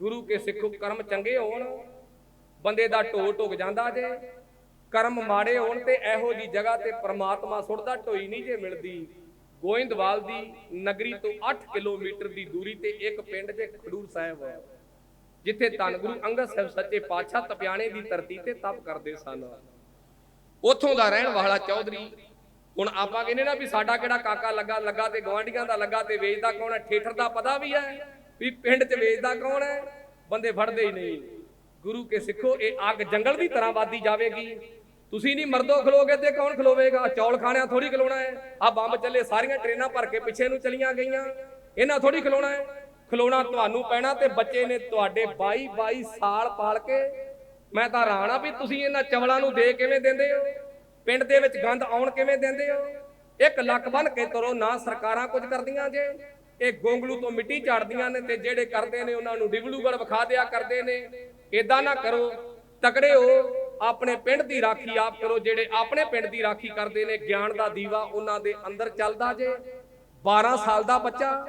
ਗੁਰੂ ਕੇ ਸਿੱਖੋ ਕਰਮ ਚੰਗੇ ਹੋਣ, ਬੰਦੇ ਦਾ ਢੋ ਢੁਕ ਜਾਂਦਾ ਜੇ। ਕਰਮ ਮਾੜੇ ਹੋਣ ਤੇ ਇਹੋ ਜੀ ਜਗ੍ਹਾ ਤੇ ਪ੍ਰਮਾਤਮਾ ਸੁੱਟਦਾ, ਢੋਈ ਨਹੀਂ ਜੇ ਮਿਲਦੀ। ਗੋਇੰਦਵਾਲ ਦੀ ਨਗਰੀ ਤੋਂ 8 ਕਿਲੋਮੀਟਰ ਦੀ ਦੂਰੀ ਤੇ ਇੱਕ ਪਿੰਡ ਜੇ ਖਡੂਰ ਸਾਹਿਬ ਹੈ ਜਿੱਥੇ ਧੰਨ ਗੁਰੂ ਅੰਗਦ ਸਾਹਿਬ ਸੱਚੇ ਪਾਤਸ਼ਾਹ ਤਪਿਆਣੇ ਦੀ ਧਰਤੀ ਤੇ ਤਪ ਕਰਦੇ ਸਨ। ਉੱਥੋਂ ਦਾ ਰਹਿਣ ਵਾਲਾ ਚੌਧਰੀ, ਹੁਣ ਆਪਾਂ ਕਹਿੰਦੇ ਨਾ ਵੀ ਸਾਡਾ ਕਿਹੜਾ ਕਾਕਾ ਲੱਗਾ ਲੱਗਾ ਤੇ ਗਵਾਂਢੀਆਂ ਦਾ, ਲੱਗਾ ਤੇ ਵੇਚਦਾ ਕੌਣ ਹੈ ਠੇਠਰ ਦਾ ਪਤਾ ਵੀ ਹੈ। ਵੀ ਪਿੰਡ 'ਚ ਵੇਚਦਾ ਕੌਣ ਹੈ? ਬੰਦੇ ਫੜਦੇ ਹੀ ਨਹੀਂ। ਗੁਰੂ ਕੇ ਸਿੱਖੋ, ਇਹ ਅੱਗ ਜੰਗਲ ਦੀ ਤਰ੍ਹਾਂ ਵੱਧਦੀ ਜਾਵੇਗੀ। ਤੁਸੀਂ ਨਹੀਂ ਮਰਦੋ ਖਲੋਗੇ ਤੇ ਕੌਣ ਖਲੋਵੇਗਾ? ਚੌਲ ਖਾਣਿਆਂ ਥੋੜੀ ਖਲੋਣਾ ਹੈ। ਆ ਬੰਬ ਚੱਲੇ, ਸਾਰੀਆਂ ਟ੍ਰੇਨਾਂ ਭਰ ਕੇ ਪਿੱਛੇ ਨੂੰ ਚਲੀਆਂ ਗਈਆਂ। ਇਹਨਾਂ ਥੋੜੀ ਖਲੋਣਾ ਹੈ। ਖਲੋਣਾ ਤੁਹਾਨੂੰ ਪੈਣਾ ਤੇ ਬੱਚੇ ਨੇ ਤੁਹਾਡੇ 22 22 ਸਾਲ ਪਾਲ ਕੇ। ਮੈਂ ਤਾਂ ਹੈਰਾਨ ਆ ਵੀ ਤੁਸੀਂ ਇਹਨਾਂ ਚਵਲਾਂ ਨੂੰ ਦੇ ਕਿਵੇਂ ਦਿੰਦੇ ਹੋ? ਪਿੰਡ ਦੇ ਵਿੱਚ ਗੰਦ ਆਉਣ ਕਿਵੇਂ ਦਿੰਦੇ ਹੋ? ਇੱਕ ਲੱਕ ਬੰਨ ਕੇ ਤੁਰੋ, ਨਾ ਸਰਕਾਰਾਂ ਕੁਝ ਕਰਦੀਆਂ ਜੇ। ਇਹ ਗੋਂਗਲੂ ਤੋਂ ਮਿੱਟੀ ਝਾੜਦੀਆਂ ਨੇ ਤੇ ਜਿਹੜੇ ਕਰਦੇ ਨੇ ਉਹਨਾਂ ਨੂੰ ਡਿਬਲੂਗੜ ਵਿਖਾ ਦਿਆ ਕਰਦੇ ਨੇ। ਇਦਾਂ ਨਾ ਕਰੋ, ਤਕੜੇ ਹੋ, ਆਪਣੇ ਪਿੰਡ ਦੀ ਰਾਖੀ ਆਪ ਕਰੋ, ਜਿਹੜੇ ਆਪਣੇ ਪਿੰਡ ਦੀ ਰਾਖੀ ਕਰਦੇ ਨੇ, ਗਿਆਨ ਦਾ ਦੀਵਾ ਉਹਨਾਂ ਦੇ ਅੰਦਰ ਚੱਲਦਾ ਜੇ। 12 ਸਾਲ ਦਾ ਬੱਚਾ,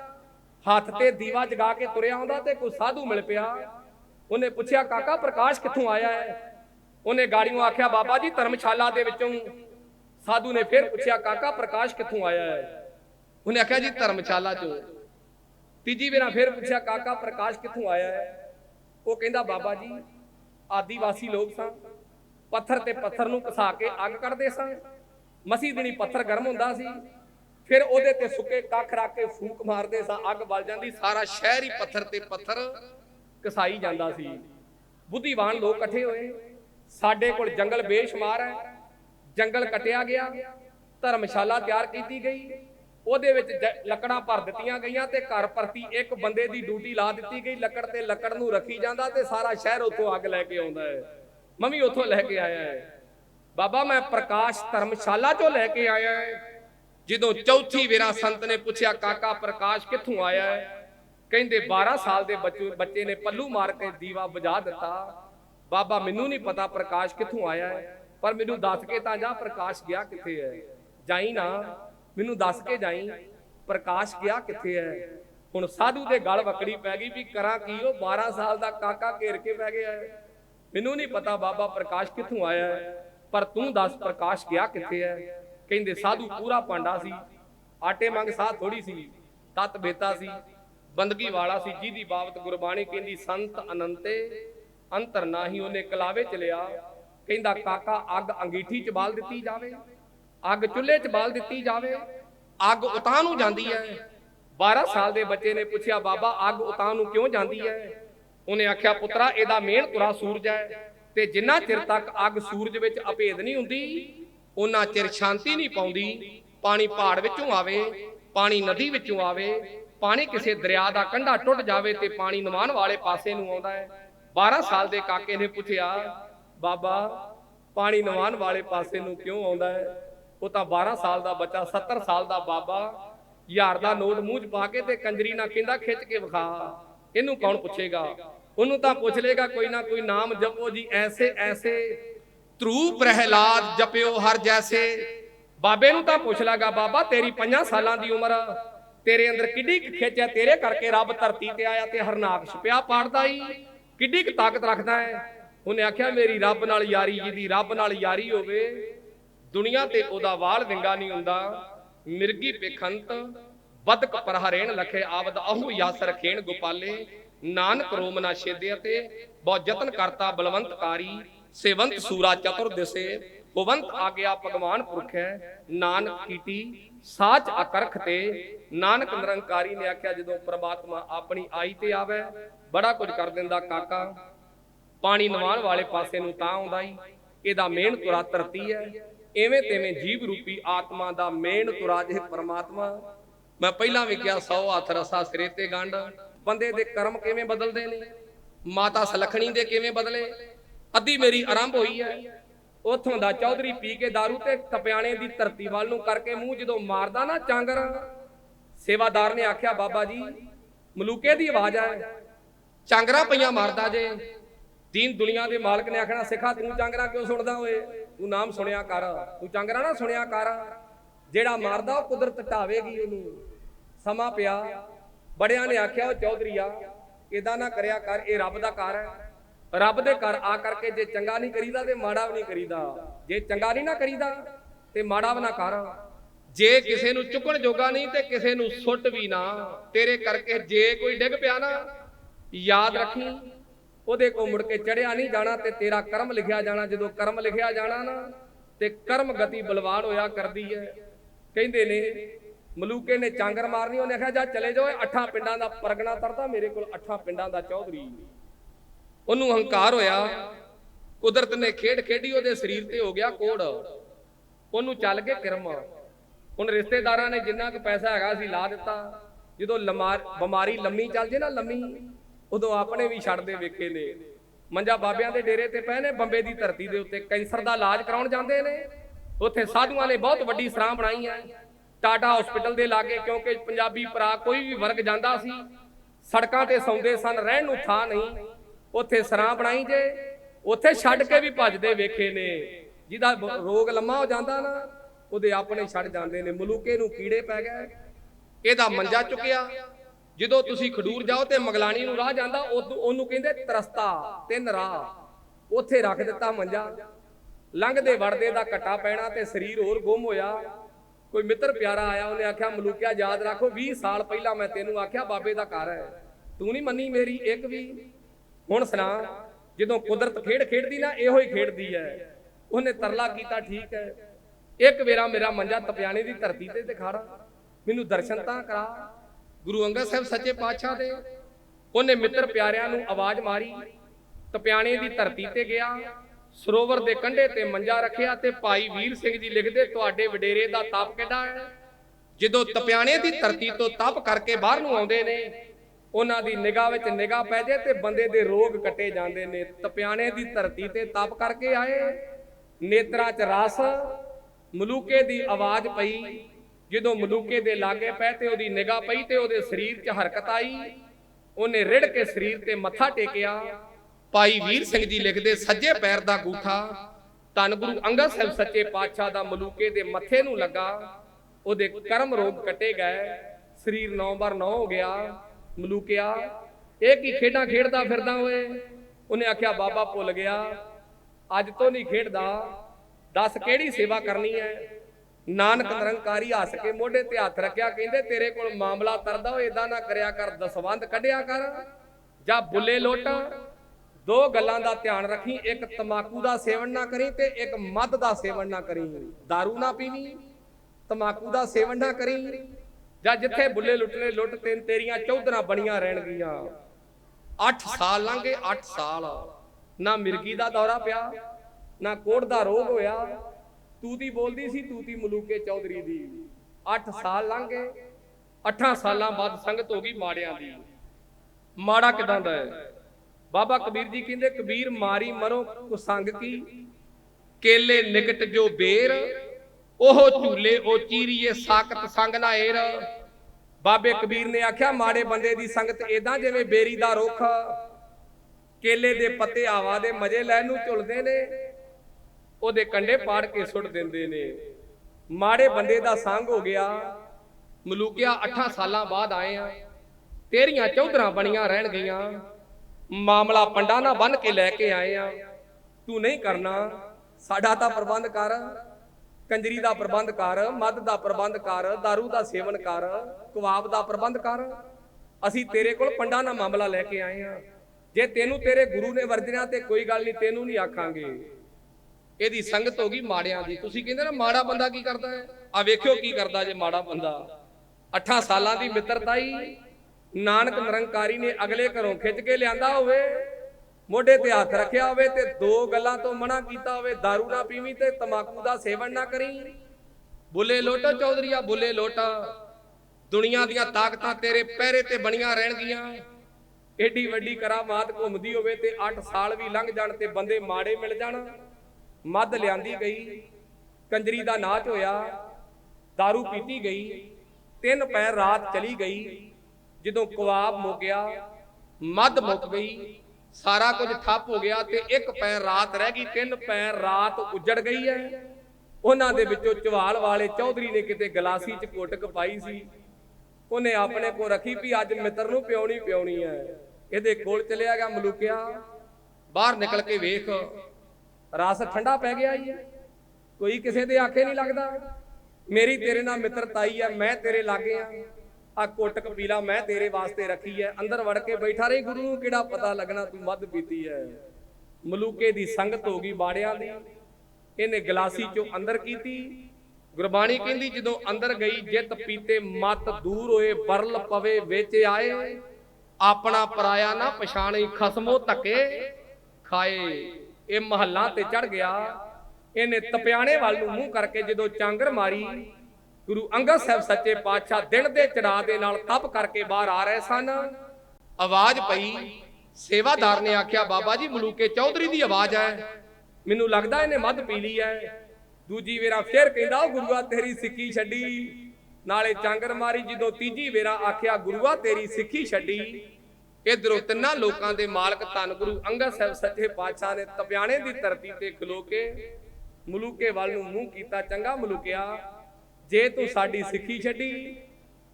ਹੱਥ ਤੇ ਦੀਵਾ ਜਗਾ ਕੇ ਤੁਰਿਆ ਆਉਂਦਾ ਤੇ ਕੋਈ ਸਾਧੂ ਮਿਲ ਪਿਆ। ਉਹਨੇ ਪੁੱਛਿਆ, ਕਾਕਾ, ਪ੍ਰਕਾਸ਼ ਕਿੱਥੋਂ ਆਇਆ ਹੈ? ਉਹਨੇ ਗਾੜੀਆਂ ਆਖਿਆ, ਬਾਬਾ ਜੀ, ਧਰਮਸ਼ਾਲਾ ਦੇ ਵਿੱਚੋਂ। ਸਾਧੂ ਨੇ ਫਿਰ ਪੁੱਛਿਆ, ਕਾਕਾ, ਪ੍ਰਕਾਸ਼ ਕਿੱਥੋਂ ਆਇਆ ਹੈ? ਉਹਨੇ ਆਖਿਆ, ਜੀ, ਧਰਮਸ਼ਾਲਾ ਚੋਂ। ਤੀਜੀ ਵਾਰ ਫਿਰ ਪੁੱਛਿਆ, ਕਾਕਾ, ਪ੍ਰਕਾਸ਼ ਕਿੱਥੋਂ ਆਇਆ ਹੈ? ਉਹ ਕਹਿੰਦਾ, ਬਾਬਾ ਜੀ, ਆਦੀਵਾਸੀ ਲੋਕ ਸਨ ਪੱਥਰ ਤੇ ਪੱਥਰ ਨੂੰ ਘਸਾ ਕੇ ਅੱਗ ਕੱਢਦੇ ਸਨ ਮਸੀ ਦਿਨੀ ਪੱਥਰ ਗਰਮ ਹੁੰਦਾ ਸੀ। ਫਿਰ ਉਹਦੇ ਤੇ ਸੁੱਕੇ ਕੱਖ ਰੱਖ ਕੇ ਫੂਕ ਮਾਰਦੇ ਸਾਂ। ਅੱਗ ਬਲ ਜਾਂਦੀ, ਸਾਰਾ ਸ਼ਹਿਰ ਹੀ ਪੱਥਰ ਤੇ ਪੱਥਰ ਘਸਾਈ ਜਾਂਦਾ ਸੀ। ਬੁੱਧੀਵਾਨ ਲੋਕ ਇਕੱਠੇ ਹੋਏ। ਸਾਡੇ ਕੋਲ ਜੰਗਲ ਬੇਸ਼ੁਮਾਰ ਹੈ। ਜੰਗਲ ਕਟਿਆ ਗਿਆ। ਧਰਮਸ਼ਾਲਾ ਤਿਆਰ ਕੀਤੀ ਗਈ। ਉਹਦੇ ਵਿੱਚ ਲੱਕੜਾਂ ਭਰ ਦਿੱਤੀਆਂ ਗਈਆਂ ਤੇ ਘਰ ਪ੍ਰਤੀ ਇੱਕ ਬੰਦੇ ਦੀ ਡਿਊਟੀ ਲਾ ਦਿੱਤੀ ਗਈ, ਲੱਕੜ ਤੇ ਲੱਕੜ ਨੂੰ ਰੱਖੀ ਜਾਂਦਾ ਤੇ ਸਾਰਾ ਸ਼ਹਿਰ ਉੱਥੋਂ ਅੱਗ ਲੈ ਕੇ ਆਉਂਦਾ ਹੈ। ਮੈਂ ਵੀ ਉੱਥੋਂ ਲੈ ਕੇ ਆਇਆ ਹੈ। ਬਾਬਾ, ਮੈਂ ਪ੍ਰਕਾਸ਼ ਧਰਮਸ਼ਾਲਾ ਚੋਂ ਲੈ ਕੇ ਆਇਆ ਹੈ। ਜਦੋਂ ਚੌਥੀ ਵੇਰਾ ਸੰਤ ਨੇ ਪੁੱਛਿਆ, ਕਾਕਾ, ਪ੍ਰਕਾਸ਼ ਕਿੱਥੋਂ ਆਇਆ ਹੈ? ਕਹਿੰਦੇ 12 ਸਾਲ ਦੇ ਬੱਚੇ ਬੱਚੇ ਨੇ ਪੱਲੂ ਮਾਰ ਕੇ ਦੀਵਾ ਬੁਝਾ ਦਿੱਤਾ। ਬਾਬਾ, ਮੈਨੂੰ ਨਹੀਂ ਪਤਾ ਪ੍ਰਕਾਸ਼ ਕਿੱਥੋਂ ਆਇਆ ਹੈ, ਪਰ ਮੈਨੂੰ ਦੱਸ ਕੇ ਤਾਂ ਜਾ ਪ੍ਰਕਾਸ਼ ਗਿਆ ਕਿੱਥੇ ਹੈ। ਜਾਈ ਨਾ ਮੈਨੂੰ ਦੱਸ ਕੇ ਜਾਈ, ਪ੍ਰਕਾਸ਼ ਗਿਆ ਕਿੱਥੇ ਹੈ ਹੁਣ ਸਾਧੂ ਦੇ ਗਲ ਵਕੜੀ ਪੈ ਗਈ ਵੀ ਕਰਾਂ ਕੀ ਉਹ? 12 ਸਾਲ ਦਾ ਕਾਕਾ ਘੇਰ ਕੇ ਬਹਿ ਗਿਆ ਮੈਨੂੰ ਨਹੀਂ ਪਤਾ ਬਾਬਾ ਪ੍ਰਕਾਸ਼ ਕਿੱਥੋਂ ਆਇਆ ਹੈ ਪਰ ਤੂੰ ਦੱਸ ਪ੍ਰਕਾਸ਼ ਗਿਆ ਕਿੱਥੇ ਹੈ ਕਹਿੰਦੇ ਸਾਧੂ ਪੂਰਾ ਪਾਂਡਾ ਸੀ। ਆਟੇ ਮੰਗ ਸਾਹ ਥੋੜੀ ਸੀ। ਤਤ ਬੇਤਾ ਸੀ। ਬੰਦਗੀ ਵਾਲਾ ਸੀ। ਜਿਹਦੀ ਬਾਬਤ ਗੁਰਬਾਣੀ ਕਹਿੰਦੀ, ਸੰਤ ਅਨੰਤੇ, ਅੰਤਰ ਨਾਹੀ ਉਹਨੇ ਕਲਾਵੇ ਚ ਲਿਆ। ਕਹਿੰਦਾ, ਕਾਕਾ, ਅੱਗ ਅੰਗੀਠੀ ਚ ਬਾਲ ਦਿੱਤੀ ਜਾਵੇ। ਅੱਗ ਚੁੱਲ੍ਹੇ 'ਚ ਬਾਲ ਦਿੱਤੀ ਜਾਵੇ। ਅੱਗ ਉਤਾਂ ਨੂੰ ਜਾਂਦੀ ਹੈ। 12 ਸਾਲ ਦੇ ਬੱਚੇ ਨੇ ਪੁੱਛਿਆ, ਬਾਬਾ, ਅੱਗ ਉਤਾਂ ਨੂੰ ਕਿਉਂ ਜਾਂਦੀ ਹੈ? ਉਹਨੇ ਆਖਿਆ, ਪੁੱਤਰਾ, ਇਹਦਾ ਮੇਨ ਤੁਰਾ ਸੂਰਜ ਹੈ ਤੇ ਜਿੰਨਾ ਚਿਰ ਤੱਕ ਅੱਗ ਸੂਰਜ ਵਿੱਚ ਅਭੇਦ ਨਹੀਂ ਹੁੰਦੀ ਉਹਨਾਂ ਚਿਰ ਸ਼ਾਂਤੀ ਨਹੀਂ ਪਾਉਂਦੀ। ਪਾਣੀ ਪਹਾੜ ਵਿੱਚੋਂ ਆਵੇ, ਪਾਣੀ ਨਦੀ ਵਿੱਚੋਂ ਆਵੇ, ਪਾਣੀ ਕਿਸੇ ਦਰਿਆ ਦਾ ਕੰਢਾ ਟੁੱਟ ਜਾਵੇ ਤੇ ਪਾਣੀ ਨਵਾਨ ਵਾਲੇ ਪਾਸੇ ਨੂੰ ਆਉਂਦਾ ਹੈ। 12 ਸਾਲ ਦੇ ਕਾਕੇ ਨੇ ਪੁੱਛਿਆ, ਬਾਬਾ, ਪਾਣੀ ਨਵਾਨ ਵਾਲੇ ਪਾਸੇ ਨੂੰ ਕਿਉਂ ਆਉਂਦਾ ਹੈ? ਉਹ ਤਾਂ 12 ਸਾਲ ਦਾ ਬੱਚਾ 70 ਸਾਲ ਦਾ ਬਾਬਾ, ਯਾਰ ਦਾ ਨੋਟ ਮੂੰਹ 'ਚ ਪਾ ਕੇ ਤੇ ਕੰਜਰੀ ਨਾਲ ਕਹਿੰਦਾ ਖਿੱਚ ਕੇ ਵਿਖਾ। ਇਹਨੂੰ ਕੌਣ ਪੁੱਛੇਗਾ? ਉਹਨੂੰ ਤਾਂ ਪੁੱਛ ਲੇਗਾ ਕੋਈ ਨਾ ਕੋਈ ਨਾਮ ਜਪੋ ਜੀ, ਐਸੇ ਐਸੇ। ਧਰੂ ਪ੍ਰਹਿਲਾਦ ਜਪਿਓ ਹਰ ਜੈਸੇ। ਬਾਬੇ ਨੂੰ ਤਾਂ ਪੁੱਛ ਲਾਗਾ, ਬਾਬਾ, ਤੇਰੀ 5 ਸਾਲਾਂ ਦੀ ਉਮਰ, ਤੇਰੇ ਅੰਦਰ ਕਿੱਡੀ ਖਿੱਚ ਹੈ? ਤੇਰੇ ਕਰਕੇ ਰੱਬ ਧਰਤੀ ਤੇ ਆਇਆ ਤੇ ਹਰਨਾਕ ਛਪਿਆ ਪਾੜਦਾ ਹੀ ਕਿੱਡੀ ਕੁ ਤਾਕਤ ਰੱਖਦਾ ਹੈ? ਉਹਨੇ ਆਖਿਆ, ਮੇਰੀ ਰੱਬ ਨਾਲ ਯਾਰੀ ਜਿਹਦੀ ਰੱਬ ਨਾਲ ਯਾਰੀ ਹੋਵੇ ਦੁਨੀਆ ਤੇ ਉਹਦਾ ਵਾਲ ਵਿੰਗਾ ਨਹੀਂ ਹੁੰਦਾ। ਮਿਰਗੀ ਪੇਖੰਤ, ਬਦਕ ਪਰਹਰੇਣ ਲਖੇ ਆਵਦ ਅਹੂ ਯਾਸ ਰਖੇਣ ਗੋਪਾਲੇ। ਨਾਨਕ ਰੋਮ ਨਾ ਛੇਦਿਆ ਤੇ ਬਹੁ ਯਤਨ ਕਰਤਾ ਬਲਵੰਤਕਾਰੀ। ਸੇਵੰਤ ਸੂਰਾ ਚਤੁਰ ਦਿਸੇ, ਭਵੰਤ ਆਗਿਆ ਭਗਵਾਨ ਪੁਰਖ। ਹੈ ਨਾਨਕ ਕੀਟੀ, ਸਾਚ ਅਕਰਖ ਤੇ। ਨਾਨਕ ਨਿਰੰਕਾਰੀ ਨੇ ਆਖਿਆ, ਜਦੋਂ ਪ੍ਰਮਾਤਮਾ ਆਪਣੀ ਆਈ ਤੇ ਆਵੇ, ਬੜਾ ਕੁਝ ਕਰ ਦਿੰਦਾ ਕਾਕਾ। ਪਾਣੀ ਨਵਾਣ ਵਾਲੇ ਪਾਸੇ ਨੂੰ ਤਾਂ ਆਉਂਦਾ ਹੀ ਇਹਦਾ ਮੇਨ ਤੁਰਾ ਧਰਤੀ ਹੈ ਐਵੇਂ ਤੇਵੇਂ ਜੀਵ ਰੂਪੀ ਆਤਮਾ ਦਾ ਮੇਨ ਤੁਰਾ ਜੇ ਪ੍ਰਮਾਤਮਾ। ਮੈਂ ਪਹਿਲਾਂ ਵੀ ਕਿਹਾ 100 ਹੱਥ ਰਸਾ ਸਿਰੇ ਤੇ ਗੰਢ। ਬੰਦੇ ਦੇ ਕਰਮ ਕਿਵੇਂ ਬਦਲਦੇ ਨੇ? ਮਾਤਾ ਸਲਖਣੀ ਦੇ ਕਿਵੇਂ ਬਦਲੇ? ਅੱਧੀ ਮੇਰੀ ਆਰੰਭ ਹੋਈ ਹੈ। ਉਥੋਂ ਦਾ ਚੌਧਰੀ ਪੀ ਕੇ दारू ਤੇ ਕਪਿਆਣੇ ਦੀ ਧਰਤੀ ਵੱਲ ਨੂੰ ਕਰਕੇ ਮੂੰਹ ਜਦੋਂ ਮਾਰਦਾ ਨਾ ਚਾਂਗਰ, ਸੇਵਾਦਾਰ ਨੇ ਆਖਿਆ, ਬਾਬਾ ਜੀ, ਮਲੂਕੇ ਦੀ ਆਵਾਜ਼ ਆ। ਚਾਂਗਰਾ ਪਈਆਂ ਮਾਰਦਾ ਜੇ। ਦੀਨ ਦੁਨੀਆ ਦੇ ਮਾਲਕ ਨੇ ਆਖਣਾ, ਸਿੱਖਾ ਤੂੰ ਚਾਂਗਰਾ ਕਿਉਂ ਸੁਣਦਾ ਓਏ? ਤੂੰ ਨਾਮ ਸੁਣਿਆ ਕਰ, ਤੂੰ ਚਾਂਗਰਾ ਨਾ ਸੁਣਿਆ ਕਰ। ਜਿਹੜਾ ਮਾਰਦਾ ਉਹ ਕੁਦਰਤ ਢਾਵੇਗੀ ਉਹਨੂੰ। ਸਮਾਂ ਪਿਆ, ਬੜਿਆਂ ਨੇ ਆਖਿਆ, ਉਹ ਚੌਧਰੀਆ ਇਦਾਂ ਨਾ ਕਰਿਆ ਕਰ, ਇਹ ਰੱਬ ਦਾ ਘਰ ਹੈ। ਰੱਬ ਦੇ ਘਰ ਆ ਕਰਕੇ ਜੇ ਚੰਗਾ ਨਹੀਂ ਕਰੀਦਾ ਤੇ ਮਾੜਾ ਵੀ ਨਹੀਂ ਕਰੀਦਾ। ਜੇ ਚੰਗਾ ਨਹੀਂ ਨਾ ਕਰੀਦਾ ਤੇ ਮਾੜਾ ਵੀ ਨਾ ਕਰ। ਜੇ ਕਿਸੇ ਨੂੰ ਚੁੱਕਣ ਜੋਗਾ ਨਹੀਂ ਤੇ ਕਿਸੇ ਨੂੰ ਸੁੱਟ ਵੀ ਨਾ। ਤੇਰੇ ਕਰਕੇ ਜੇ ਕੋਈ ਡਿੱਗ ਪਿਆ ਨਾ, ਯਾਦ ਰੱਖੀ। ਉਹਦੇ ਕੋ ਮੁੜ ਕੇ ਚੜਿਆ ਨਹੀਂ ਜਾਣਾ ਤੇ ਤੇਰਾ ਕਰਮ ਲਿਖਿਆ ਜਾਣਾ। ਜਦੋਂ ਕਰਮ ਲਿਖਿਆ ਜਾਣਾ ਨਾ, ਤੇ ਕਰਮ ਗਤੀ ਬਲਵਾਨ ਹੋਇਆ ਕਰਦੀ ਹੈ। ਕਹਿੰਦੇ ਨੇ, ਮਲੂਕੇ ਨੇ ਚਾਂਗਰ ਮਾਰਨੀ, ਉਹਨੇ ਆਖਿਆ, ਜਾ ਚਲੇ ਜਾਓ ਅੱਠਾਂ ਪਿੰਡਾਂ ਦਾ ਪਰਗਣਾ ਤਰਦਾ, ਮੇਰੇ ਕੋਲ ਅੱਠਾਂ ਪਿੰਡਾਂ ਦਾ ਚੌਧਰੀ ਉਹਨੂੰ ਹੰਕਾਰ ਹੋਇਆ। ਕੁਦਰਤ ਨੇ ਖੇਡ ਖੇਡੀ, ਉਹਦੇ ਸਰੀਰ ਤੇ ਹੋ ਗਿਆ ਕੋੜ। ਉਹਨੂੰ ਚੱਲ ਕੇ ਕਿਰਮ। ਹੁਣ ਰਿਸ਼ਤੇਦਾਰਾਂ ਨੇ ਜਿੰਨਾ ਕੁ ਪੈਸਾ ਹੈਗਾ ਸੀ ਲਾ ਦਿੱਤਾ। ਜਦੋਂ ਲਮਾਰ ਬਿਮਾਰੀ ਲੰਮੀ ਚੱਲ ਜੇ ਨਾ, ਲੰਮੀ। ਉਦੋਂ ਆਪਣੇ ਵੀ ਛੱਡਦੇ ਵੇਖੇ ਨੇ। ਮੰਜਾ ਬਾਬਿਆਂ ਦੇ ਡੇਰੇ ਤੇ ਪਏ ਨੇ, ਬੰਬੇ ਦੀ ਧਰਤੀ ਦੇ ਉੱਤੇ। ਕੈਂਸਰ ਦਾ ਇਲਾਜ ਕਰਾਉਣ ਜਾਂਦੇ ਨੇ। ਉੱਥੇ ਸਾਧੂਆਂ ਨੇ ਬਹੁਤ ਵੱਡੀ ਸਰਾਂ ਬਣਾਈ ਹੈ ਟਾਟਾ ਹਸਪੀਟਲ ਦੇ ਲਾਗੇ, ਕਿਉਂਕਿ ਪੰਜਾਬੀ ਭਰਾ ਕੋਈ ਵੀ ਵਰਗ ਜਾਂਦਾ ਸੀ, ਸੜਕਾਂ ਤੇ ਸੌਂਦੇ ਸਨ, ਰਹਿਣ ਨੂੰ ਥਾਂ ਨਹੀਂ। ਉੱਥੇ ਸਰਾਂ ਬਣਾਈ ਜੇ, ਉੱਥੇ ਛੱਡ ਕੇ ਵੀ ਭੱਜਦੇ ਵੇਖੇ ਨੇ। ਜਿਹਦਾ ਰੋਗ ਲੰਮਾ ਹੋ ਜਾਂਦਾ ਨਾ, ਉਹਦੇ ਆਪਣੇ ਛੱਡ ਜਾਂਦੇ ਨੇ। ਮਲੂਕੇ ਨੂੰ ਕੀੜੇ ਪੈ ਗਏ। ਇਹਦਾ ਮੰਜਾ ਚੁੱਕਿਆ। ਜਦੋਂ ਤੁਸੀਂ ਖਡੂਰ ਜਾਓ ਤੇ ਮਗਲਾਣੀ ਨੂੰ ਰਾਹ ਜਾਂਦਾ ਉਹਨੂੰ ਕਹਿੰਦੇ ਤਰਸਤਾ, ਤਿੰਨ ਰਾਹ। ਉੱਥੇ ਰੱਖ ਦਿੱਤਾ ਮੰਜਾ। ਲੰਘਦੇ ਵੜਦੇ ਦਾ ਘਟਾ ਪੈਣਾ ਤੇ ਸਰੀਰ ਹੋਰ ਗੁੰਮ ਹੋਇਆ। ਕੋਈ ਮਿੱਤਰ ਪਿਆਰਾ ਆਇਆ, ਉਹਨੇ ਆਖਿਆ, ਮਲੂਕਿਆ, ਯਾਦ ਰੱਖੋ 20 ਸਾਲ ਪਹਿਲਾਂ ਮੈਂ ਤੈਨੂੰ ਆਖਿਆ, ਬਾਬੇ ਦਾ ਘਰ ਹੈ। ਤੂੰ ਨਹੀਂ ਮੰਨੀ ਮੇਰੀ ਇੱਕ ਵੀ? ਹੁਣ ਸੁਣਾ, ਜਦੋਂ ਕੁਦਰਤ ਖੇਡ ਖੇਡਦੀ ਨਾ, ਇਹੋ ਹੀ ਖੇਡਦੀ ਹੈ। ਉਹਨੇ ਤਰਲਾ ਕੀਤਾ, ਠੀਕ ਹੈ। ਇੱਕ ਵੇਰਾ ਮੇਰਾ ਮੰਜਾ ਤਪਿਆਣੇ ਦੀ ਧਰਤੀ ਤੇ ਦਿਖਾੜਾ। ਮੈਨੂੰ ਦਰਸ਼ਨ ਤਾਂ ਕਰਾ। ਗੁਰੂ ਅੰਗਦ ਸਾਹਿਬ ਸੱਚੇ ਪਾਤਸ਼ਾਹ ਦੇ। ਉਹਨੇ ਮਿੱਤਰ ਪਿਆਰਿਆਂ ਨੂੰ ਆਵਾਜ਼ ਮਾਰੀ ਤਪਿਆਣੇ ਦੀ ਧਰਤੀ ਤੇ ਗਿਆ, ਸਰੋਵਰ ਦੇ ਕੰਢੇ ਤੇ ਮੰਜਾ ਰੱਖਿਆ ਤੇ ਭਾਈ ਵੀਰ ਸਿੰਘ ਜੀ ਲਿਖਦੇ, ਤੁਹਾਡੇ ਵਡੇਰੇ ਦਾ ਤਪ ਕਿਹੜਾ ਹੈ? ਜਦੋਂ ਤਪਿਆਣੇ ਦੀ ਧਰਤੀ ਤੋਂ ਤਪ ਕਰਕੇ ਬਾਹਰ ਨੂੰ ਆਉਂਦੇ ਨੇ, ਉਹਨਾਂ ਦੀ ਨਿਗਾਹ ਵਿੱਚ ਨਿਗਾਹ ਪੈ ਜੇ ਤੇ ਬੰਦੇ ਦੇ ਰੋਗ ਕੱਟੇ ਜਾਂਦੇ ਨੇ। ਤਪਿਆਣੇ ਦੀ ਧਰਤੀ ਤੇ ਤਪ ਕਰਕੇ ਆਏ, ਨੇਤਰਾਂ 'ਚ ਰਸ, ਮਲੂਕੇ ਦੀ ਆਵਾਜ਼ ਪਈ ਜਦੋਂ ਮਲੂਕੇ ਦੇ ਲਾਗੇ ਪੈ ਤੇ ਉਹਦੀ ਨਿਗਾਹ ਪਈ ਤੇ ਉਹਦੇ ਸਰੀਰ 'ਚ ਹਰਕਤ ਆਈ, ਉਹਨੇ ਰਿੜ ਕੇ ਸਰੀਰ ਤੇ ਮੱਥਾ ਟੇਕਿਆ। ਭਾਈ ਵੀਰ ਸਿੰਘ ਜੀ ਲਿਖਦੇ, ਸੱਜੇ ਪੈਰ ਦਾ ਗੂਠਾ, ਧੰਨ ਗੁਰੂ ਅੰਗਦ ਸਾਹਿਬ ਸੱਚੇ ਪਾਤਸ਼ਾਹ ਦਾ ਮਲੂਕੇ ਦੇ ਮੱਥੇ ਨੂੰ ਲੱਗਾ। ਉਹਦੇ ਕਰਮ ਰੋਗ ਕੱਟੇ ਗਏ, ਸਰੀਰ ਨੌ ਬਰ ਨੌ ਹੋ ਗਿਆ, ਮਲੂਕਿਆ। ਇਹ ਕੀ ਖੇਡਾਂ ਖੇਡਦਾ ਫਿਰਦਾ ਓਏ? ਉਹਨੇ ਆਖਿਆ, ਬਾਬਾ ਭੁੱਲ ਗਿਆ, ਅੱਜ ਤੋਂ ਨਹੀਂ ਖੇਡਦਾ। ਦੱਸ ਕਿਹੜੀ ਸੇਵਾ ਕਰਨੀ ਹੈ? ਨਾਨਕ ਨਿਰੰਕਾਰੀ ਹੱਸ ਕੇ ਮੋਢੇ ਤੇ ਹੱਥ ਰੱਖਿਆ, ਕਹਿੰਦੇ ਤੇਰੇ ਕੋਲ ਮਾਮਲਾ ਤਰਦਾ ਹੋ ਏਦਾਂ ਨਾ ਕਰਿਆ ਕਰ ਦਸਵੰਦ ਕੱਢਿਆ ਕਰ, ਜਾਂ ਬੁੱਲੇ ਲੋਟ। ਦੋ ਗੱਲਾਂ ਦਾ ਧਿਆਨ ਰੱਖੀ, ਇੱਕ ਤਮਾਕੂ ਦਾ ਸੇਵਨ ਨਾ ਕਰੀ ਤੇ ਇੱਕ ਮਦ ਦਾ ਸੇਵਨ ਨਾ ਕਰੀ। दारू ਨਾ ਪੀਵੀ, ਤਮਾਕੂ ਦਾ ਸੇਵਨ ਨਾ ਕਰੀ, ਜਾਂ ਜਿੱਥੇ ਬੁੱਲੇ ਲੁੱਟਣੇ ਲੁੱਟ ਤੈਨ ਤੇਰੀਆਂ ਚੌਧਰਾਂ ਬਣੀਆਂ ਰਹਿਣਗੀਆਂ। 8 ਸਾਲ ਲੰਘੇ 8 ਸਾਲ, ਨਾ ਮਿਰਗੀ ਦਾ ਦੌਰਾ ਪਿਆ, ਨਾ ਕੋੜ ਦਾ ਰੋਗ ਹੋਇਆ ਤੂਤੀ ਬੋਲਦੀ ਸੀ, ਤੂਤੀ ਮਲੂਕੇ ਚੌਧਰੀ ਦੀ। 8 ਸਾਲ ਲੰਘ ਗਏ। 8 ਸਾਲਾਂ ਬਾਅਦ ਸੰਗਤ ਹੋ ਗਈ ਮਾੜਿਆਂ ਦੀ। ਮਾੜਾ ਕਿਦਾਂ ਦਾ ਹੈ? ਬਾਬਾ ਕਬੀਰ ਜੀ ਕਹਿੰਦੇ, ਕਬੀਰ ਮਾਰੀ ਮਰੋ ਕੁਸੰਗ ਕੀ? ਕੇਲੇ ਨਿਕਟ ਜੋ ਬੇਰ, ਉਹ ਝੂਲੇ ਉਹ ਚੀਰੀਏ ਸਾਕਤ ਸੰਗ ਨਾ ਏਰ। ਬਾਬੇ ਕਬੀਰ ਨੇ ਆਖਿਆ, ਮਾੜੇ ਬੰਦੇ ਦੀ ਸੰਗਤ ਏਦਾਂ ਜਿਵੇਂ ਬੇਰੀ ਦਾ ਰੁੱਖ। ਕੇਲੇ ਦੇ ਪੱਤੇ ਆਵਾ ਦੇ ਮਜ਼ੇ ਲੈਣ ਨੂੰ ਝੁਲਦੇ ਨੇ। ਉਹਦੇ ਕੰਡੇ ਪਾੜ ਕੇ ਸੁੱਟ ਦਿੰਦੇ ਨੇ। ਮਾੜੇ ਬੰਦੇ ਦਾ ਸੰਗ ਹੋ ਗਿਆ। ਮਲੂਕਿਆ 8 ਸਾਲਾਂ ਬਾਅਦ ਆਏ ਆ। ਤੇਰੀਆਂ ਚੌਧਰਾਂ ਬਣੀਆਂ ਰਹਿਣ ਗਈਆਂ। ਮਾਮਲਾ ਪੰਡਾ ਨਾਲ ਬੰਨ ਕੇ ਲੈ ਕੇ ਆਏ ਆ। ਤੂੰ ਨਹੀਂ ਕਰਨਾ। ਸਾਡਾ ਤਾਂ ਪ੍ਰਬੰਧ ਕਰ। ਕੰਜਰੀ ਦਾ ਪ੍ਰਬੰਧ ਕਰ। ਮਦ ਦਾ ਪ੍ਰਬੰਧ ਕਰ। दारू ਦਾ ਸੇਵਨ ਕਰ। ਕਵਾਬ ਦਾ ਪ੍ਰਬੰਧ ਕਰ। ਅਸੀਂ ਤੇਰੇ ਕੋਲ ਪੰਡਾ ਨਾਲ ਮਾਮਲਾ ਲੈ ਕੇ ਆਏ ਆ। ਜੇ ਤੈਨੂੰ ਤੇਰੇ ਗੁਰੂ ਨੇ ਵਰਜਿਆ ਤੇ ਕੋਈ ਗੱਲ ਨਹੀਂ, ਤੈਨੂੰ ਨਹੀਂ ਆਖਾਂਗੇ। ਇਹਦੀ ਸੰਗਤ ਹੋ ਗਈ ਮਾੜਿਆਂ ਦੀ। ਤੁਸੀਂ ਕਹਿੰਦੇ ਨਾ ਮਾੜਾ ਬੰਦਾ ਕੀ ਕਰਦਾ ਹੈ? ਆ ਵੇਖਿਓ ਕੀ ਕਰਦਾ ਜੇ ਮਾੜਾ ਬੰਦਾ। 8 ਸਾਲਾਂ ਦੀ ਮਿੱਤਰਤਾਈ, ਨਾਨਕ ਨਿਰੰਕਾਰੀ ਨੇ ਅਗਲੇ ਘਰੋਂ ਖਿੱਚ ਕੇ ਲਿਆਂਦਾ ਹੋਵੇ, ਮੋਢੇ ਤੇ ਹੱਥ ਰੱਖਿਆ ਹੋਵੇ ਤੇ ਦੋ ਗੱਲਾਂ ਤੋਂ ਮਨਾ ਕੀਤਾ ਹੋਵੇ, दारू ਨਾ ਪੀਵੀਂ ਤੇ ਤਮਾਕੂ ਦਾ ਸੇਵਨ ਨਾ ਕਰੀ। ਬੁੱਲੇ ਲੋਟਾ ਚੌਧਰੀਆ, ਬੁੱਲੇ ਲੋਟਾ। ਦੁਨੀਆ ਦੀਆਂ ਤਾਕਤਾਂ ਤੇਰੇ ਪਹਿਰੇ ਤੇ ਬਣੀਆਂ ਰਹਿਣਗੀਆਂ। ਏਡੀ ਵੱਡੀ ਕਰਾਮਾਤ ਘੁੰਮਦੀ ਹੋਵੇ ਤੇ 8 ਸਾਲ ਵੀ ਲੰਘ ਜਾਣ ਤੇ ਬੰਦੇ ਮਾੜੇ ਮਿਲ ਜਾਣ। ਮੱਧ ਲਿਆਂਦੀ ਗਈ, ਕੰਜਰੀ ਦਾ ਨਾਚ ਹੋਇਆ, दारू ਪੀਤੀ ਗਈ, ਤਿੰਨ ਪੈਰ ਰਾਤ ਚਲੀ ਗਈ, ਜਦੋਂ ਕਵਾਬ ਮੁੱਕ ਗਿਆ, ਮੱਧ ਮੁੱਕ ਗਈ, ਸਾਰਾ ਕੁਝ ਠੱਪ ਹੋ ਗਿਆ ਤੇ ਇੱਕ ਪੈਰ ਰਾਤ ਰਹਿ ਗਈ, ਤਿੰਨ ਪੈਰ ਰਾਤ ਉਜੜ ਗਈ ਹੈ। ਉਹਨਾਂ ਦੇ ਵਿੱਚੋਂ ਚਵਾਲ ਵਾਲੇ ਚੌਧਰੀ ਨੇ ਕਿਤੇ ਗਲਾਸੀ ਚ ਕੋਟਕ ਪਾਈ ਸੀ। ਉਹਨੇ ਆਪਣੇ ਕੋ ਰੱਖੀ ਵੀ ਅੱਜ ਮਿੱਤਰ ਨੂੰ ਪਿਉਣੀ ਪਿਉਣੀ ਹੈ। ਇਹਦੇ ਕੋਲ ਚਲਿਆ ਗਿਆ, ਮਲੂਕਿਆ, ਬਾਹਰ ਨਿਕਲ ਕੇ ਵੇਖ ਰਸ ਠੰਡਾ ਪੈ ਗਿਆ ਹੀ ਕੋਈ ਕਿਸੇ ਦੇ ਆਖੇ ਨਹੀਂ ਲੱਗਦਾ। ਮੇਰੀ ਤੇਰੇ ਨਾਲ ਮਿੱਤਰਤਾਈ ਹੈ ਮੈਂ ਤੇਰੇ ਲਾਗੇ ਆ। ਆ ਕੋਟਕ ਪੀਲਾ ਮੈਂ ਤੇਰੇ ਵਾਸਤੇ ਰੱਖੀ ਹੈ ਅੰਦਰ ਵੜ ਕੇ ਬੈਠਾ ਰਹੀ, ਗੁਰੂ ਨੂੰ ਕਿਹੜਾ ਪਤਾ ਲੱਗਣਾ ਤੂੰ ਮੱਧ ਪੀਤੀ ਹੈ ਮਲੂਕੇ ਦੀ ਸੰਗਤ ਹੋ ਗਈ ਬਾੜਿਆਂ ਦੀ। ਇਹਨੇ ਗਲਾਸੀ ਚੋਂ ਅੰਦਰ ਕੀਤੀ। ਗੁਰਬਾਣੀ ਕਹਿੰਦੀ, ਜਦੋਂ ਅੰਦਰ ਗਈ, ਜਿੱਤ ਪੀਤੇ ਮਤ ਦੂਰ ਹੋਏ ਬਰਲ ਪਵੇ, ਵਿੱਚ ਆਏ। ਆਪਣਾ ਪਰਾਇਆ ਨਾ ਪਛਾਣੀ, ਖਸਮੋ ਧੱਕੇ ਖਾਏ। ਇਹ ਮਹੱਲਾ ਤੇ ਚੜ ਗਿਆ। ਇਹਨੇ ਤਪਿਆਣੇ ਵੱਲ ਨੂੰ ਮੂੰਹ ਕਰਕੇ ਜਦੋਂ ਚਾਂਗਰ ਮਾਰੀ, ਗੁਰੂ ਅੰਗਦ ਸਾਹਿਬ ਸੱਚੇ ਪਾਤਸ਼ਾਹ ਦਿਨ ਦੇ ਚੜਾ ਦੇ ਨਾਲ ਤਪ ਕਰਕੇ ਬਾਹਰ ਆ ਰਹੇ ਸਨ। ਆਵਾਜ਼ ਪਈ ਸੇਵਾਦਾਰ ਨੇ ਆਖਿਆ, ਬਾਬਾ ਜੀ, ਮਲੂਕੇ ਚੌਧਰੀ ਦੀ ਆਵਾਜ਼ ਹੈ। ਮੈਨੂੰ ਲੱਗਦਾ ਇਹਨੇ ਮੱਧ ਪੀ ਲਈ ਹੈ। ਦੂਜੀ ਵੇਰਾ ਫੇਰ ਕਹਿੰਦਾ, ਉਹ ਗੁਰੂਆ ਤੇਰੀ ਸਿੱਖੀ ਛੱਡੀ। ਨਾਲੇ ਚਾਂਗਰ ਮਾਰੀ, ਜਦੋਂ ਤੀਜੀ ਵੇਰਾ ਆਖਿਆ, ਗੁਰੂਆ ਤੇਰੀ ਸਿੱਖੀ ਛੱਡੀ। ਇਧਰੋਂ ਤਿੰਨਾਂ ਲੋਕਾਂ ਦੇ ਮਾਲਕ ਧੰਨ ਗੁਰੂ ਅੰਗਦ ਸਾਹਿਬ ਸੱਚੇ ਪਾਤਸ਼ਾਹ ਨੇ ਤਪਿਆਣੇ ਦੀ ਧਰਤੀ ਤੇ ਖਲੋ ਕੇ ਮਲੂਕੇ ਵੱਲ ਨੂੰ ਮੂੰਹ ਕੀਤਾ, ਚੰਗਾ ਮਲੂਕਿਆ, ਜੇ ਤੂੰ ਸਾਡੀ ਸਿੱਖੀ ਛੱਡੀ,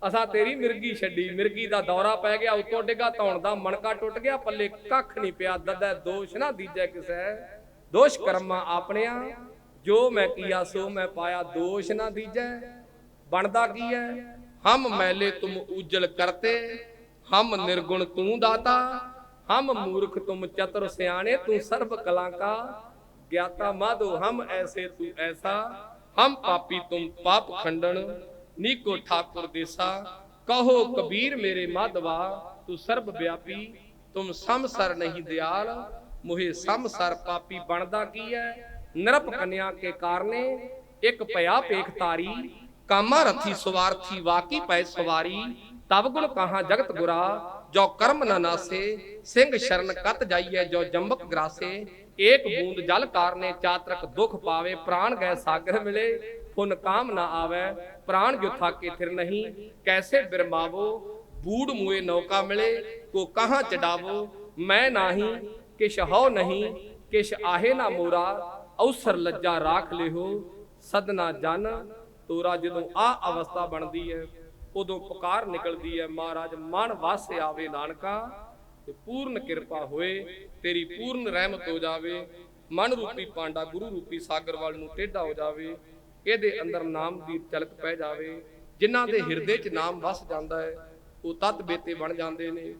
ਅਸਾਂ ਤੇਰੀ ਮਿਰਗੀ ਛੱਡੀ। ਮਿਰਗੀ ਦਾ ਦੌਰਾ ਪੈ ਗਿਆ, ਉੱਤੋਂ ਡਿੱਗਾ, ਧੌਣ ਦਾ ਮਣਕਾ ਟੁੱਟ ਗਿਆ, ਪੱਲੇ ਕੱਖ ਨਹੀਂ ਪਿਆ, ਦਦਾ ਦੋਸ਼ ਨਾ ਦੀਜੈ ਕਿਸੈ। ਦੋਸ਼ ਕਰਮਾਂ ਆਪਣਿਆਂ, ਜੋ ਮੈਂ ਕੀਆ, ਸੋ ਮੈਂ ਪਾਇਆ, ਦੋਸ਼ ਨਾ ਦੀਜੈ। ਬਣਦਾ ਕੀ ਹੈ? ਹਮ ਮੈਲੇ ਤੁਮ ਉਜਲ ਕਰਤੇ ਹਮ ਨਿਰਗੁਣ ਤੂੰ ਦਾਤਾ, ਹਮ ਮੂਰਖ ਤੁਮ ਚਤੁਰ ਸਿਆਣੇ, ਤੂੰ ਸਰਬ ਕਲਾ ਕਾ। ਗਿਆਤਾ ਮਾਧੋ, ਹਮ ਐਸੇ ਤੂੰ ਐਸਾ, ਹਮ ਪਾਪੀ ਤੁਮ ਪਾਪ ਖੰਡਨ ਨੀਕੋ ਠਾਕੁਰ ਦੇਸਾ। ਕਹੋ ਕਬੀਰ ਮੇਰੇ ਮਾਧਵਾ, ਤੂੰ ਸਰਬ ਵਿਆਪੀ, ਤੁਮ ਸੰਸਰ ਨਹੀਂ ਦਿਆਲ, ਮੁਹੇ ਸੰਸਰ ਪਾਪੀ ਬਣਦਾ ਕੀ ਹੈ ਨਰਪ ਕੰਨਿਆ ਕੇ ਕਾਰਨੇ, ਇੱਕ ਭਇਆ ਪੇਖ ਤਾਰੀ, ਕਾਮਾ ਰਥੀ ਸਵਾਰਥੀ ਵਾਕੀ ਪੈ ਸਵਾਰੀ। ਤਬ ਗੁਣ ਕਹਾ ਜਗਤ ਗੁਰਾ, ਜੋ ਕਰਮ ਨ ਨਾਸੇ, ਸਿੰਘ ਸ਼ਰਨ ਕਤ ਜਾਈਐ, ਜੋ ਜੰਬਕ ਗਰਾਸੇ। ਏਕ ਬੂੰਦ ਜਲ ਕਾਰਨੇ, ਚਾਤਰਕ ਦੁਖ ਪਾਵੇ, ਪ੍ਰਾਣ ਗਏ ਸਾਗਰ ਮਿਲੇ। ਪੁਨ ਕਾਮ ਨਾ ਆਵੇ, ਪ੍ਰਾਣ ਜੋ ਥਾਕੇ ਫਿਰ ਨਹੀਂ। ਕੈਸੇ ਬਿਰਮਾਵੋ, ਬੂੜ ਮੂਏ ਨੌਕਾ ਮਿਲੇ। ਕੋ ਕਹਾਂ ਚਡਾਵੋ, ਮੈਂ ਨਾਹੀ, ਕਿਛ ਹਉ ਨਹੀਂ। ਕਿਛ ਆਹੇ ਨਾ ਮੋਰਾ, ਅਵਸਰ ਲੱਜਾ ਰਾਖ ਲਿਓ ਸਦਨਾ ਜਨ, ਤੋਰਾ ਜਦੋਂ ਆ ਅਵਸਥਾ ਬਣਦੀ ਹੈ ਉਦੋਂ ਪੁਕਾਰ ਨਿਕਲਦੀ ਹੈ ਮਹਾਰਾਜ, ਮਨ ਵਸ ਆਵੇ ਨਾਨਕਾ, ਤੇ ਪੂਰਨ ਕਿਰਪਾ ਹੋਏ, ਤੇਰੀ ਪੂਰਨ ਰਹਿਮਤ ਹੋ ਜਾਵੇ, ਮਨ ਰੂਪੀ ਪਾਂਡਾ, ਗੁਰੂ ਰੂਪੀ ਸਾਗਰ ਵੱਲ ਨੂੰ ਟੇਢਾ ਹੋ ਜਾਵੇ, ਇਹਦੇ ਅੰਦਰ ਨਾਮ ਦੀ ਚਲਕ ਪੈ ਜਾਵੇ, ਜਿਨ੍ਹਾਂ ਦੇ ਹਿਰਦੇ 'ਚ ਨਾਮ ਵਸ ਜਾਂਦਾ ਹੈ ਉਹ ਤਤ ਬੇਤੇ ਬਣ ਜਾਂਦੇ ਨੇ।